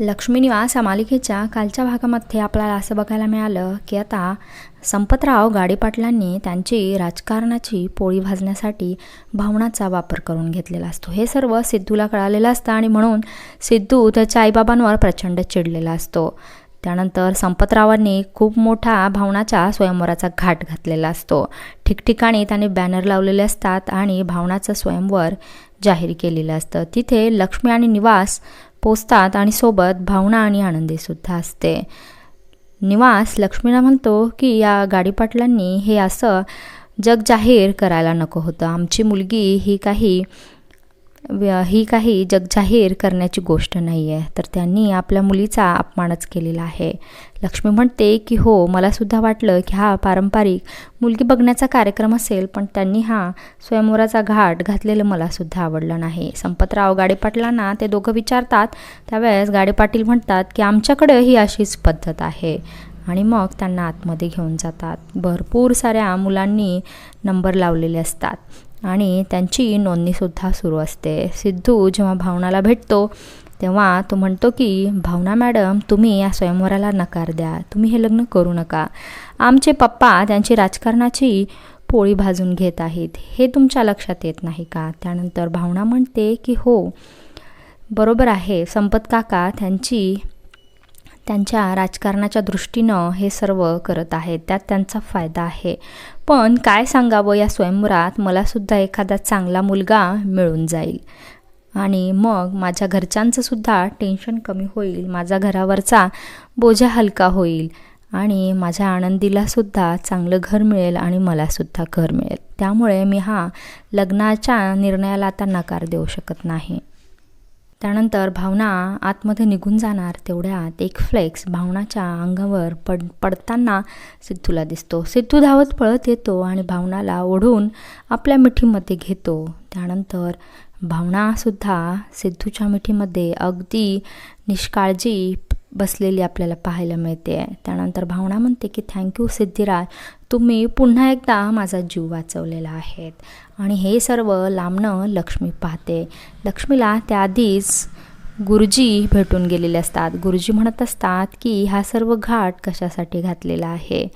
लक्ष्मीनिवास या मालिकेच्या कालच्या भागामध्ये आपल्याला असं बघायला मिळालं की आता संपतराव गाडीपाटलांनी त्यांची राजकारणाची पोळी भाजण्यासाठी भावनाचा वापर करून घेतलेला असतो. हे सर्व सिद्धूला कळालेलं असतं आणि म्हणून सिद्धू त्याच्या आईबाबांवर प्रचंड चिडलेला असतो. त्यानंतर संपतरावांनी खूप मोठा भावनाच्या स्वयंवराचा घाट घातलेला असतो. ठिकठिकाणी त्याने बॅनर लावलेले असतात आणि भावनाचं स्वयंवर जाहीर केलेलं असतं. तिथे लक्ष्मी आणि निवास पोचतात आणि सोबत भावना आणि आनंदीसुद्धा असते. निवास लक्ष्मीला म्हणतो की या गाडीपाटलांनी हे असं जग जाहीर करायला नको होतं. आमची मुलगी ही काही ही काही जगजाहीर करण्याची गोष्ट नाही आहे तर त्यांनी आपल्या मुलीचा अपमानच केलेला आहे. लक्ष्मी म्हणते की हो मलासुद्धा वाटलं की हा पारंपरिक मुलगी बघण्याचा कार्यक्रम असेल पण त्यांनी हा स्वयंवराचा घाट घातलेलं मलासुद्धा आवडलं नाही. संपतराव गाडेपाटलांना ते दोघं विचारतात. त्यावेळेस गाडेपाटील म्हणतात की आमच्याकडे ही अशीच पद्धत आहे. आणि मग त्यांना आतमध्ये घेऊन जातात. भरपूर साऱ्या मुलांनी नंबर लावलेले असतात. आणि त्यांची नोंदणीसुद्धा सुरू असते. सिद्धू जेव्हा भावनाला भेटतो तेव्हा तो म्हणतो की भावना मॅडम तुम्ही या स्वयंवराला नकार द्या. तुम्ही हे लग्न करू नका. आमचे पप्पा त्यांची राजकारणाची पोळी भाजून घेत आहेत. हे तुमच्या लक्षात येत नाही का? त्यानंतर भावना म्हणते की हो बरोबर आहे. संपत काका त्यांची त्यांच्या राजकारणाच्या दृष्टीनं हे सर्व करत आहेत. त्यात त्यांचा फायदा आहे. पण काय सांगावं या स्वयंवरात मलासुद्धा एखादा चांगला मुलगा मिळून जाईल. आणि मग माझ्या घरच्यांचंसुद्धा टेन्शन कमी होईल. माझा घरावरचा बोजा हलका होईल. आणि माझ्या आनंदीलासुद्धा चांगलं घर मिळेल आणि मलासुद्धा घर मिळेल. त्यामुळे मी हा लग्नाच्या निर्णयाला आता नकार देऊ शकत नाही. त्यानंतर भावना आतमध्ये निघून जाणार. तेवढ्यात एक फ्लेक्स भावनाच्या अंगावर पड पडताना सिद्धूला दिसतो. सिद्धू धावत पळत येतो आणि भावनाला ओढून आपल्या मिठीमध्ये घेतो. त्यानंतर भावनासुद्धा सिद्धूच्या मिठीमध्ये अगदी निष्काळजी बसलेली आपल्याला पाहायला मिळते. त्यानंतर भावना म्हणते की थँक्यू सिद्धिराज. तुम्ही पुन्हा एकदा माझा जीव वाचवलेला आहे आणि हे सर्व लांबणं लक्ष्मी पाहते. लक्ष्मीला त्याआधीच गुरुजी भेटून गेलेले असतात. गुरुजी म्हणत असतात की हा सर्व घाट कशासाठी घातलेला आहे?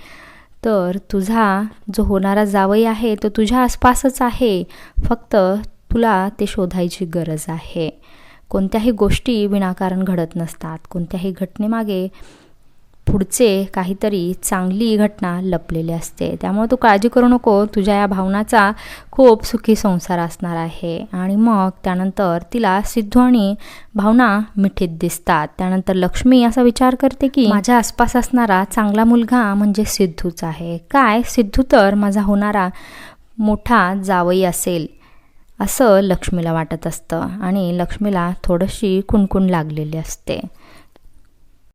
तर तुझा जो होणारा जावई आहे तो तुझ्या आसपासच आहे. फक्त तुला ते शोधायची गरज आहे. कोणत्याही गोष्टी विनाकारण घडत नसतात. कोणत्याही घटनेमागे पुढचे काहीतरी चांगली घटना लपलेली असते. त्यामुळे तू काळजी करू नको. तुझ्या या भावनाचा खूप सुखी संसार असणार आहे. आणि मग त्यानंतर तिला सिद्धू आणि भावना मिठीत दिसतात. त्यानंतर लक्ष्मी असा विचार करते की माझ्या आसपास असणारा चांगला मुलगा म्हणजे सिद्धूच आहे. काय? सिद्धू तर माझा होणारा मोठा जावई असेल. असं लक्ष्मीला वाटत असतं आणि लक्ष्मीला थोडीशी कुणकुण लागलेली असते.